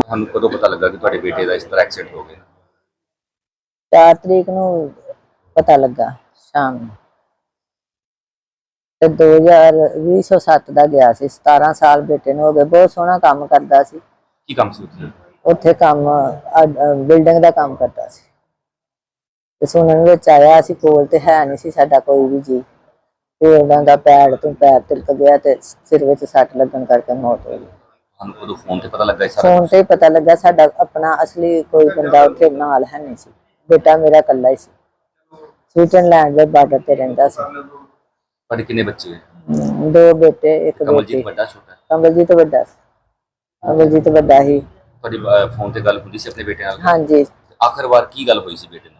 ਤੁਹਾਨੂੰ ਕਦੋਂ ਪਤਾ ਲੱਗਾ ਕਿ ਤੁਹਾਡੇ ਬੇਟੇ ਦਾ ਇਸ ਤਰ੍ਹਾਂ ਐਕਸੀਡੈਂਟ ਹੋ ਗਿਆ? 4 ਤਰੀਕ ਨੂੰ ਪਤਾ ਲੱਗਾ ਸ਼ਾਮ ਨੂੰ। ਤੇ 2007 ਦਾ ਗਿਆ ਸੀ 17 ਸਾਲ ਬੇਟੇ ਨੂੰ ਹੋ ਗਏ ਬਹੁਤ ਸੋਹਣਾ ਕੰਮ ਕਰਦਾ ਸੀ। ਕੀ ਕੰਮ ਸੀ ਉੱਥੇ? ਉੱਥੇ ਕੰਮ ਬਿਲਡਿੰਗ ਦਾ ਕੰਮ ਕਰਦਾ ਸੀ। ਤੇ ਸੁਣਨ ਵਿੱਚ ਆਇਆ ਸੀ ਕੋਲ ਤੇ ਹੈ ਨਹੀਂ ਸੀ ਸਾਡਾ ਕੋਈ ਵੀ ਜੀ। ਤੇ ਉਹਨਾਂ ਦਾ ਪੈਰ ਤੋਂ ਪੈਰ ਤਿਲਕ ਗਿਆ ਤੇ ਸਿਰ ਵਿੱਚ ਸੱਟ ਲੱਗਣ ਕਰਕੇ ਮੌਤ ਹੋ ਗਈ। ਫੋਨ ਤੇ ਪਤਾ ਲੱਗਾ ਇਹ ਸਾਰਾ ਫੋਨ ਤੇ ਹੀ ਪਤਾ ਲੱਗਾ ਸਾਡਾ ਆਪਣਾ ਅਸਲੀ ਕੋਈ ਬੰਦਾ ਉੱਥੇ ਨਾਲ ਹੈ ਨਹੀਂ ਸੀ। ਬੇਟਾ ਮੇਰਾ ਇਕੱਲਾ ਹੀ ਸੀ। ਸਵਿਟਜ਼ਰਲੈਂਡ ਦੇ ਬਾਰਡਰ ਤੇ ਰਹਿੰਦਾ ਸੀ। ਤੁਹਾਡੇ ਕਿੰਨੇ ਬੱਚੇ ਹੈ ਦੋ ਬੇਟੇ ਇੱਕ ਬੇਟੀ। ਕਮਲਜੀਤ ਵੱਡਾ ਛੋਟਾ? ਕਮਲਜੀਤ ਵੱਡਾ ਸੀ। ਕਮਲਜੀਤ ਵੱਡਾ ਹੀ। ਤੁਹਾਡੀ ਫੋਨ ਤੇ ਗੱਲ ਹੁੰਦੀ ਸੀ ਆਪਣੇ ਬੇਟੇ ਨਾਲ? ਹਾਂਜੀ। ਆਖਰ ਵਾਰ ਕੀ ਗੱਲ ਹੋਈ ਸੀ ਬੇਟੇ ਨਾਲ?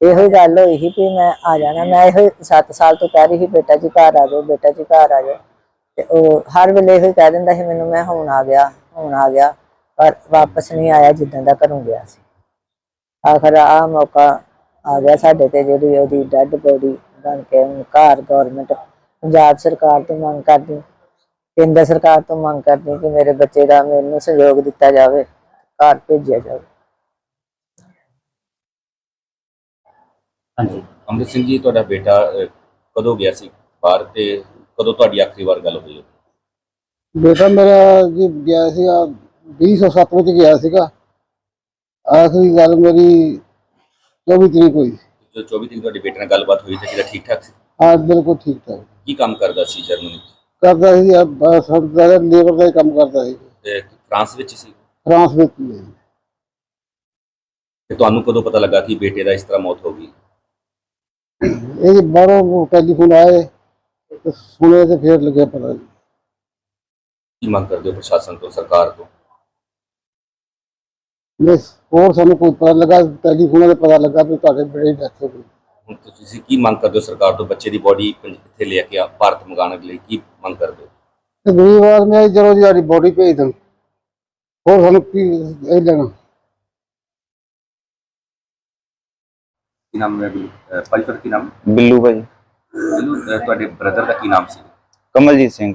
ਇਹੋ ਹੀ ਗੱਲ ਹੋਈ ਸੀ ਵੀ ਮੈਂ ਆ ਜਾਣਾ। ਮੈਂ ਇਹੋ 7 ਸਾਲ ਤੋਂ ਕਹਿ ਰਹੀ ਸੀ, ਬੇਟਾ ਜੀ ਘਰ ਆ ਜਾਓ, ਬੇਟਾ ਜੀ ਘਰ ਆ ਜਾਓ। ਤੇ ਉਹ ਹਰ ਵੇਲੇ ਇਹੋ ਹੀ ਕਹਿ ਦਿੰਦਾ ਸੀ ਮੈਨੂੰ, ਮੈਂ ਹੁਣ ਆ ਗਿਆ, ਹੁਣ ਆ ਗਿਆ। ਪਰ ਵਾਪਸ ਨਹੀਂ ਆਇਆ ਜਿੱਦਾਂ ਦਾ ਘਰੋਂ ਗਿਆ ਸੀ। ਆਖਰ ਆ ਮੌਕਾ ਆ ਗਿਆ ਸਾਡੇ ਤੇ ਜਿਹੜੀ ਉਹਦੀ ਡੈੱਡ ਬੋਡੀ ਬਣ ਕੇ ਹੁਣ ਘਰ ਗਵਰਨਮੈਂਟ ਪੰਜਾਬ ਸਰਕਾਰ ਤੋਂ ਮੰਗ ਕਰਦੀ, ਕੇਂਦਰ ਸਰਕਾਰ ਤੋਂ ਮੰਗ ਕਰਦੀ ਕਿ ਮੇਰੇ ਬੱਚੇ ਦਾ ਮੈਨੂੰ ਸਹਿਯੋਗ ਦਿੱਤਾ ਜਾਵੇ, ਘਰ ਭੇਜਿਆ ਜਾਵੇ। ਹਾਂਜੀ। ਅਮਰਿਤ ਸਿੰਘ ਜੀ ਤੁਹਾਡਾ ਬੇਟਾ ਅਹ, ਕਦੋਂ ਗਿਆ ਸੀ ਬਾਹਰ ਤੇ ਕਦੋਂ ਤੁਹਾਡੀ ਆਖਰੀ ਵਾਰ ਗੱਲ ਹੋਈ ਬੇਟਾ ਮੇਰਾ ਜੀ ਗਿਆ ਸੀਗਾ 2007 ਵਿੱਚ ਗਿਆ ਸੀਗਾ। ਆਖਰੀ ਗੱਲ ਮੇਰੀ 24 ਤਰੀਕ ਹੋਈ। ਜੋ 24 ਤਰੀਕ ਤੁਹਾਡੇ ਬੇਟੇ ਨਾਲ ਗੱਲਬਾਤ ਹੋਈ ਤੇ ਕਿਹਦਾ ਠੀਕ ਠਾਕ ਸੀ? ਹਾਂ ਬਿਲਕੁਲ ਠੀਕ ਠਾਕ। ਕੀ ਕੰਮ ਕਰਦਾ ਸੀ ਜਰਮਨੀ ਵਿੱਚ? ਕਰਦਾ ਸੀ ਸੰਦਾ ਲੇਬਰ ਦਾ ਹੀ ਕੰਮ ਕਰਦਾ ਸੀ। ਤੇ ਫਰਾਂਸ ਵਿੱਚ ਸੀ? ਫਰਾਂਸ ਵਿੱਚ ਹੀ ਹੈ। ਜੀ। ਤੇ ਤੁਹਾਨੂੰ ਕਦੋਂ ਪਤਾ ਲੱਗਾ ਕਿ ਬੇਟੇ ਦਾ ਇਸ ਤਰ੍ਹਾਂ ਮੌਤ ਹੋ ਗਈ? ਇਹ ਜੀ ਬਾਹਰੋਂ ਟੈਲੀਫੋਨ ਆਏ ਤੇ ਸੁਣੇ ਤੇ ਫੇਰ ਲੱਗਿਆ ਪਤਾ ਜੀ ਕੀ ਮੰਗ ਕਰਦੇ ਹੋ ਪ੍ਰਸ਼ਾਸਨ ਤੋਂ ਸਰਕਾਰ ਤੋਂ ਨਹੀਂ ਹੋਰ ਸਾਨੂੰ ਕੋਈ ਪਤਾ ਲੱਗਾ ਟੈਲੀਫੋਨ ਤੇ ਪਤਾ ਲੱਗਾ ਵੀ ਤੁਹਾਡੇ ਬੇਟੇ ਦੀ ਡੈਥ ਹੋ ਗਈ ਹੁਣ ਤੁਸੀਂ ਕੀ ਮੰਗ ਕਰਦੇ ਹੋ ਸਰਕਾਰ ਤੋਂ ਬੱਚੇ ਦੀ ਬੋਡੀ ਇੱਥੇ ਲੈ ਕੇ ਆ ਭਾਰਤ ਮੰਗਾਉਣ ਲਈ ਕੀ ਮੰਗ ਕਰਦੇ ਹੋ ਤੇ ਗਰੀਬ ਆਦਮੀ ਆ ਜੀ, ਚਲੋ ਜੀ ਸਾਡੀ ਬੋਡੀ ਭੇਜ ਦੇਣ ਹੋਰ ਸਾਨੂੰ ਕੀ ਇਹ ਲੈਣਾ ਕੀ ਨਾਮ ਹੈ ਵੀ ਪਲਟਰ ਕੀ ਨਾਮ? ਬਿੱਲੂ ਭਾਈ। ਅਹ, ਤੁਹਾਡੇ ਬ੍ਰਦਰ ਦਾ ਕੀ ਨਾਮ ਸੀ? ਕਮਲਜੀਤ ਸਿੰਘ।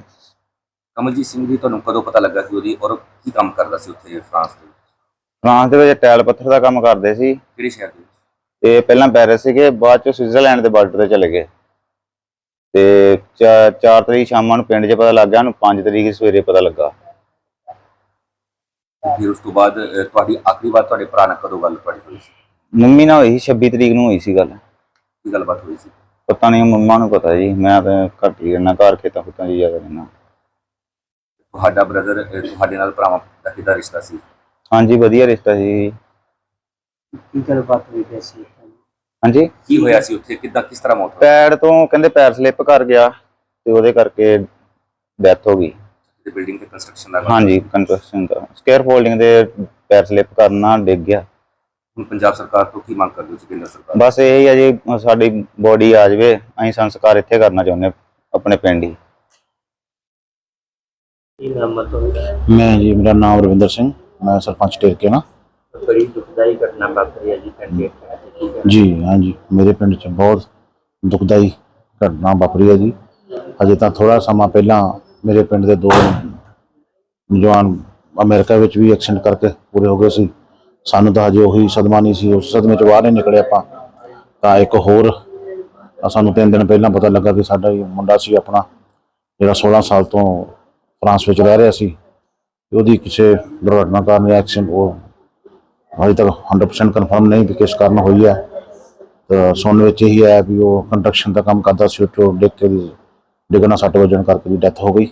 ਕਮਲਜੀਤ ਸਿੰਘ ਜੀ ਤੁਹਾਨੂੰ ਕਦੋਂ ਪਤਾ ਲੱਗਾ ਕਿ ਉਹਦੀ ਔਰ ਕੀ ਕੰਮ ਕਰਦਾ ਸੀ ਉੱਥੇ ਫਰਾਂਸ ਦੇ ਵਿੱਚ? ਫਰਾਂਸ ਦੇ ਵਿੱਚ ਟੈਲ ਪੱਥਰ ਦਾ ਕੰਮ ਕਰਦੇ ਸੀ। ਕਿਹੜੇ ਸ਼ਹਿਰ ਦੇ ਵਿੱਚ? ਤੇ ਪਹਿਲਾਂ ਪੈਰਿਸ ਸੀਗੇ ਬਾਅਦ ਚ ਸਵਿਟਜ਼ਰਲੈਂਡ ਦੇ ਬਾਰਡਰ ਤੇ ਚਲੇ ਗਏ। ਤੇ 4 ਤਰੀਕ ਸ਼ਾਮਾਂ ਨੂੰ ਪਿੰਡ 'ਚ ਪਤਾ ਲੱਗ ਗਿਆ ਨੂੰ 5 ਤਰੀਕ ਸਵੇਰੇ ਪਤਾ ਲੱਗਾ। ਤੇ ਫਿਰ ਉਸ ਤੋਂ ਬਾਅਦ ਅਹ, ਤੁਹਾਡੀ ਆਖਰੀ ਵਾਰ ਤੁਹਾਡੇ ਭਰਾ ਨਾਲ ਕਦੋਂ ਗੱਲ ਪੜੀ ਹੋਈ ਸੀ? ਮੰਮੀ ਨਾਲ ਹੋਈ ਸੀ 26 ਤਰੀਕ ਨੂੰ ਹੋਈ ਸੀ ਗੱਲ। ਕੀ ਗੱਲਬਾਤ ਹੋਈ ਸੀ? ਪਤਾ ਨਹੀਂ ਮੰਮਾ ਨੂੰ ਪਤਾ ਜੀ। ਮੈਂ ਤਾਂ ਘੱਟ ਹੀ ਰਹਿਣਾ ਘਰ ਖੇਤਾਂ ਖੁੱਤਾਂ 'ਚ ਜ਼ਿਆਦਾ ਰਹਿਣਾ ਤੁਹਾਡਾ ਬ੍ਰਦਰ ਤੁਹਾਡੇ ਨਾਲ ਭਰਾਵਾਂ ਦਾ ਕਿਹਦਾ ਰਿਸ਼ਤਾ ਸੀ? ਹਾਂਜੀ ਵਧੀਆ ਰਿਸ਼ਤਾ ਸੀ। ਕੀ ਗੱਲਬਾਤ ਹੋਈ ਸੀ? ਹਾਂਜੀ? ਕੀ ਹੋਇਆ ਸੀ ਉੱਥੇ? ਕਿੱਦਾਂ ਕਿਸ ਤਰ੍ਹਾਂ ਮੌਤ ਹੋਈ? ਪੈਰ ਤੋਂ ਕਹਿੰਦੇ ਪੈਰ ਸਲਿੱਪ ਕਰ ਗਿਆ ਤੇ ਉਹਦੇ ਕਰਕੇ ਡੈਥ ਹੋ ਗਈ। ਤੇ ਬਿਲਡਿੰਗ ਤੇ ਕੰਸਟਰਕਸ਼ਨ ਦਾ ਕੰਮ। ਹਾਂਜੀ ਕੰਸਟਰਕਸ਼ਨ ਦਾ। ਸਕੇਅਰ ਫੋਲਡਿੰਗ ਦੇ ਪੈਰ ਸਲਿੱਪ ਕਰਨਾ ਡਿੱਗ ਗਿਆ। ਹੁਣ ਪੰਜਾਬ ਸਰਕਾਰ ਤੋਂ ਕੀ ਮੰਗ ਕਰਦੇ ਹੋ ਤੁਸੀਂ ਕੇਂਦਰ ਸਰਕਾਰ ਬਸ ਇਹ ਹੀ ਆ ਜੀ ਸਾਡੀ ਬੋਡੀ ਆ ਜਾਵੇ ਅਸੀਂ ਸੰਸਕਾਰ ਇੱਥੇ ਕਰਨਾ ਚਾਹੁੰਦੇ ਆਪਣੇ ਪਿੰਡ ਹੀ। ਮੈਂ ਜੀ ਮੇਰਾ ਨਾਮ ਰਵਿੰਦਰ ਸਿੰਘ ਮੈਂ ਸਰਪੰਚ ਟੇਰਕੇ ਨਾ ਬੜੀ ਦੁਖਦਾਈ ਘਟਨਾ ਵਾਪਰੀ ਹੈ ਜੀ ਕੰਡੇ ਠੀਕ ਹੈ ਜੀ ਹਾਂਜੀ ਮੇਰੇ ਪਿੰਡ 'ਚ ਬਹੁਤ ਦੁਖਦਾਈ ਘਟਨਾ ਵਾਪਰੀ ਹੈ ਜੀ। ਹਜੇ ਤਾਂ ਥੋੜਾ ਸਮਾਂ ਪਹਿਲਾਂ ਮੇਰੇ ਪਿੰਡ ਦੇ ਦੋ ਜਵਾਨ ਅਮਰੀਕਾ ਵਿੱਚ ਵੀ ਐਕਸੀਡੈਂਟ ਕਰਕੇ ਪੂਰੇ ਹੋ ਗਏ ਸੀ। ਸਾਨੂੰ ਤਾਂ ਹਜੇ ਉਹੀ ਸਦਮਾ ਨਹੀਂ ਸੀ, ਉਸ ਸਦਮੇ ਚ ਬਾਹਰ ਨਹੀਂ ਨਿਕਲੇ ਆਪਾਂ। ਤਾਂ ਇੱਕ ਹੋਰ ਸਾਨੂੰ ਤਿੰਨ ਦਿਨ ਪਹਿਲਾਂ ਪਤਾ ਲੱਗਾ ਕਿ ਸਾਡਾ ਹੀ ਮੁੰਡਾ ਸੀ ਆਪਣਾ, ਜਿਹੜਾ 16 ਸਾਲ ਤੋਂ ਫਰਾਂਸ ਵਿੱਚ ਰਹਿ ਰਿਹਾ ਸੀ। ਉਹਦੀ ਕਿਸੇ ਦੁਰਘਟਨਾ ਕਾਰਨ ਐਕਸੀਡੈਂਟ ਉਹ ਹਜੇ ਤੱਕ 100% ਕਨਫਰਮ ਨਹੀਂ ਕਿ ਕਿਸ ਕਾਰਨ ਹੋਈ ਹੈ। ਤਾਂ ਸੁਣਨ ਵਿੱਚ ਇਹੀ ਆਇਆ ਵੀ ਉਹ ਕੰਸਟਰਕਸ਼ਨ ਦਾ ਕੰਮ ਕਰਦਾ ਸੀ ਉਹ ਡਿੱਗ ਕੇ ਵੀ ਡਿੱਗਣਾ ਸੱਟ ਵੱਜਣ ਕਰਕੇ ਵੀ ਡੈਥ ਹੋ ਗਈ।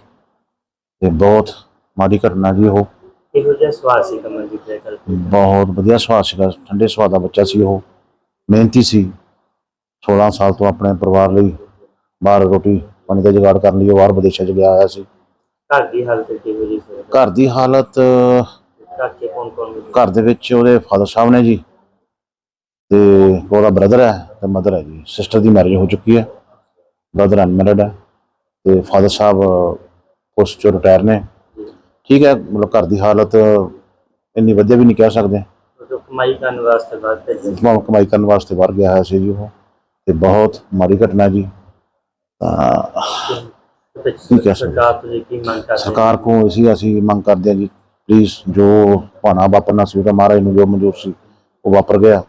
ਤੇ ਬਹੁਤ ਮਾੜੀ ਘਟਨਾ ਜੀ ਉਹ। ਇਹੋ ਜਿਹਾ ਸਵਾਲ ਸੀ ਕਮਲਜੀਤ ਦੇ ਕੱਲ ਬਹੁਤ ਵਧੀਆ ਸੁਭਾਅ ਸੀਗਾ ਠੰਡੇ ਸੁਭਾਅ ਦਾ ਬੱਚਾ ਸੀ ਉਹ। ਮਿਹਨਤੀ ਸੀ। 16 ਸਾਲ ਤੋਂ ਆਪਣੇ ਪਰਿਵਾਰ ਲਈ ਬਾਹਰ ਰੋਟੀ ਪਾਣੀ ਦਾ ਜੁਗਾੜ ਕਰਨ ਲਈ ਉਹ ਬਾਹਰ ਵਿਦੇਸ਼ਾਂ 'ਚ ਗਿਆ ਹੋਇਆ ਸੀ। ਘਰ ਦੀ ਹਾਲਤ ਕਿਹੋ ਜਿਹੀ ਸੀ? ਘਰ ਦੀ ਹਾਲਤ ਘਰ ਚ ਕੌਣ ਕੌਣ ਸੀ? ਘਰ ਦੇ ਵਿੱਚ ਉਹਦੇ ਫਾਦਰ ਸਾਹਿਬ ਨੇ ਜੀ ਤੇ ਉਹਦਾ ਬ੍ਰਦਰ ਹੈ ਤੇ ਮਦਰ ਹੈ ਜੀ। ਸਿਸਟਰ ਦੀ ਮੈਰਿਜ ਹੋ ਚੁੱਕੀ ਹੈ। ਬ੍ਰਦਰ ਅਨਮੈਰਿਡ ਹੈ ਤੇ ਫਾਦਰ ਸਾਹਿਬ ਪੋਸਟ ਚੋਂ ਰਿਟਾਇਰ ਨੇ। ਠੀਕ ਹੈ ਮਤਲਬ ਘਰ ਦੀ ਹਾਲਤ ਇੰਨੀ ਵਧੀਆ ਵੀ ਨਹੀਂ ਕਹਿ ਸਕਦੇ। ਕਮਾਈ ਕਰਨ ਵਾਸਤੇ ਬਾਅਦ ਭੇਜਿਆ। ਕਮਾ- ਕਮਾਈ ਕਰਨ ਵਾਸਤੇ ਬਾਹਰ ਗਿਆ ਹੋਇਆ ਸੀ ਜੀ ਉਹ। ਤੇ ਬਹੁਤ ਮਾੜੀ ਘਟਨਾ ਜੀ। ਤਾਂ ਤੇ ਠੀਕ ਹੈ ਸਰ। ਸਰਕਾਰ ਤੋਂ ਜੀ ਕੀ ਮੰਗ ਕਰਦੇ? ਸਰਕਾਰ ਕੋਲ ਅਸੀਂ ਅਸੀਂ ਮੰਗ ਕਰਦੇ ਹਾਂ ਜੀ ਪਲੀਜ਼ ਜੋ ਭਾਣਾ ਵਾਪਰਨਾ ਸੀ ਉਹਦਾ ਮਹਾਰਾਜ ਨੂੰ ਜੋ ਮਨਜ਼ੂਰ ਸੀ ਉਹ ਵਾਪਰ ਗਿਆ।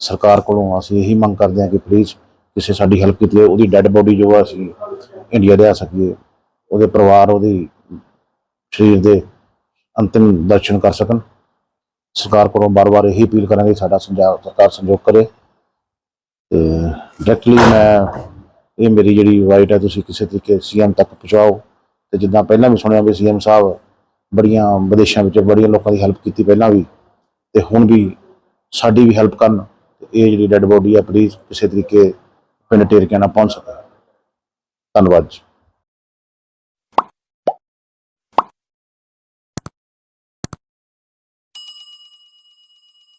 ਸਰਕਾਰ ਕੋਲੋਂ ਅਸੀਂ ਇਹੀ ਮੰਗ ਕਰਦੇ ਹਾਂ ਕਿ ਪਲੀਜ਼ ਕਿਸੇ ਸਾਡੀ ਹੈਲਪ ਕੀਤੀ ਉਹਦੀ ਡੈੱਡ ਬੋਡੀ ਜੋ ਆ ਅਸੀਂ ਇੰਡੀਆ ਲਿਆ ਸਕੀਏ। ਉਹਦੇ ਪਰਿਵਾਰ ਉਹਦੀ ਸਰੀਰ ਦੇ ਅੰਤਿਮ ਦਰਸ਼ਨ ਕਰ ਸਕਣ। ਸਰਕਾਰ ਕੋਲੋਂ ਬਾਰ-ਬਾਰ ਇਹੀ ਅਪੀਲ ਕਰਾਂਗੇ ਸਾਡਾ ਸੰਜਾ ਸਰਕਾਰ ਸੰਯੋਗ ਕਰੇ। ਤੇ ਡਾਇਰੈਕਟਲੀ ਮੈਂ ਇਹ ਮੇਰੀ ਜਿਹੜੀ ਵਾਈਟ ਹੈ, ਤੁਸੀਂ ਕਿਸੇ ਤਰੀਕੇ ਸੀਐਮ ਤੱਕ ਪਹੁੰਚਾਓ। ਤੇ ਜਿੱਦਾਂ ਪਹਿਲਾਂ ਵੀ ਸੁਣਿਆ ਵੀ ਸੀਐਮ ਸਾਹਿਬ ਬੜੀਆਂ ਵਿਦੇਸ਼ਾਂ ਵਿੱਚ ਬੜੀਆਂ ਲੋਕਾਂ ਦੀ ਹੈਲਪ ਕੀਤੀ ਪਹਿਲਾਂ ਵੀ। ਤੇ ਹੁਣ ਵੀ ਸਾਡੀ ਵੀ ਹੈਲਪ ਕਰਨ। ਤੇ ਇਹ ਜਿਹੜੀ ਡੈੱਡ ਬੋਡੀ ਹੈ ਪਲੀਜ਼ ਕਿਸੇ ਤਰੀਕੇ ਪਿੰਡ ਟੇਰਕਿਆਂ ਨਾਲ ਪਹੁੰਚ ਸਕੇ ਧੰਨਵਾਦ ਜੀ।